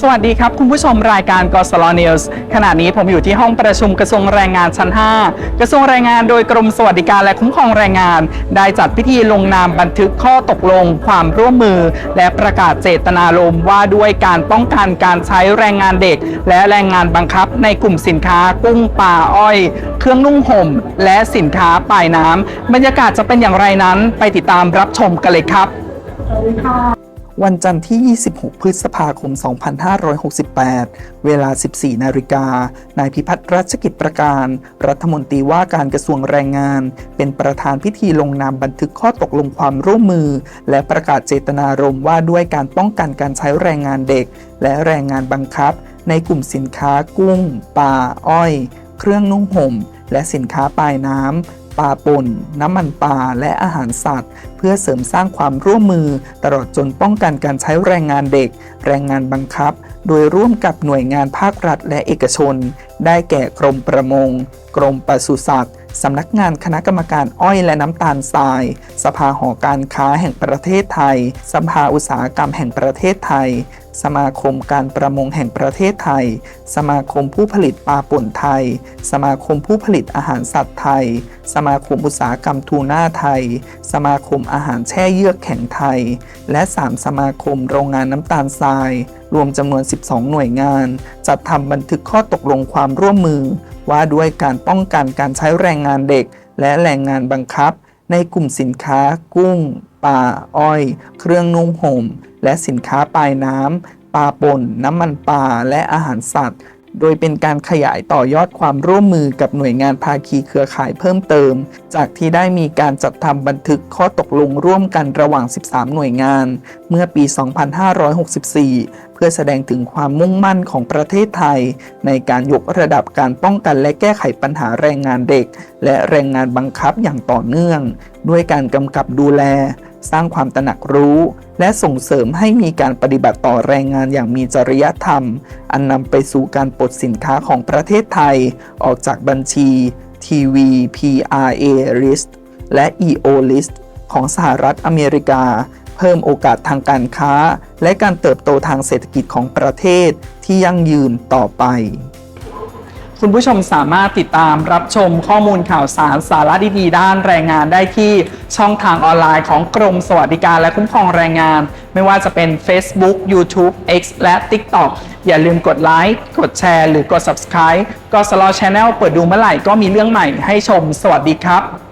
สวัสดีครับ คุณผู้ชมรายการกสลนิวส์ขณะนี้ผมอยู่ที่ห้องประชุมกระทรวงแรงงานชั้น 5 กระทรวงแรงงานโดยกรมสวัสดิการและคุ้มครองแรงงาน ได้จัดพิธีลงนามบันทึกข้อตกลง ความร่วมมือ และประกาศเจตนารมณ์ว่าด้วยการป้องกันการใช้แรงงานเด็ก และแรงงานบังคับ ในกลุ่มสินค้ากุ้งปลาอ้อย เครื่องนุ่งห่ม และสินค้าปลายน้ำบรรยากาศจะเป็นอย่างไรนั้น ไปติดตามรับชมกันเลยครับ วันจันทร์ที่ 26 พฤษภาคม 2568 เวลา 14 นาฬิกา นายพิพัฒน์รัชกิจประการ รัฐมนตรีว่าการกระทรวงแรงงาน เป็นประธานพิธีลงนามบันทึกข้อตกลงความร่วมมือ และประกาศเจตนารมณ์ว่าด้วยการป้องกันการใช้แรงงานเด็ก และแรงงานบังคับ ในกลุ่มสินค้ากุ้งปลาอ้อย เครื่องนุ่งห่ม และสินค้าปลายน้ำ ปลาป่น น้ำมันปลาและอาหารสัตว์ เพื่อเสริมสร้างความร่วมมือ ตลอดจนป้องกันการใช้แรงงานเด็ก แรงงานบังคับ โดยร่วมกับหน่วยงานภาครัฐและเอกชน ได้แก่กรมประมง กรมปศุสัตว์สำนักงานคณะกรรมการอ้อยและน้ำตาลทราย สภาหอการค้าแห่งประเทศไทย สภาอุตสาหกรรมแห่งประเทศไทย สมาคมการประมงแห่งประเทศไทย สมาคมผู้ผลิตปลาป่นไทย สมาคมผู้ผลิตอาหารสัตว์ไทย สมาคมอุตสาหกรรมทูน่าไทย สมาคมอาหารแช่เยือกแข็งไทย และ 3 สมาคมโรงงานน้ำตาลทราย รวมจำนวน 12 หน่วยงาน จัดทำบันทึกข้อตกลงความร่วมมือ ว่าด้วยการป้องกันการใช้แรงงานเด็ก และแรงงานบังคับ ในกลุ่มสินค้ากุ้งปลาอ้อย เครื่องนุ่งห่ม และสินค้าปลายน้ำปลาป่นน้ำมันปลาและอาหารสัตว์ โดยเป็นการขยายต่อยอดความร่วมมือกับหน่วยงานภาคีเครือข่ายเพิ่มเติม จากที่ได้มีการจัดทำบันทึกข้อตกลงร่วมกันระหว่าง 13 หน่วยงาน เมื่อปี 2564 เพื่อแสดงถึงความมุ่งมั่นของประเทศไทย ในการยกระดับการป้องกันและแก้ไขปัญหาแรงงานเด็ก และแรงงานบังคับอย่างต่อเนื่อง ด้วยการกำกับดูแล สร้างความตระหนักรู้ และส่งเสริมให้มีการปฏิบัติต่อแรงงานอย่างมีจริยธรรม อันนำไปสู่การปลดสินค้าของประเทศไทย ออกจากบัญชี TV PRA List และ EO List ของสหรัฐอเมริกา เพิ่มโอกาสทางการค้า และการเติบโตทางเศรษฐกิจของประเทศที่ยั่งยืนต่อไป คุณผู้ชมสามารถติดตามรับชมข้อมูลข่าวสารสาระดีๆด้านแรงงานได้ที่ช่องทางออนไลน์ของกรมสวัสดิการและคุ้มครองแรงงาน ไม่ว่าจะเป็น Facebook YouTube X และ TikTok อย่าลืมกดไลค์กดแชร์หรือกด Subscribe ก็สลอ Channel เปิดดูเมื่อไหร่ก็มีเรื่องใหม่ให้ชมสวัสดีครับ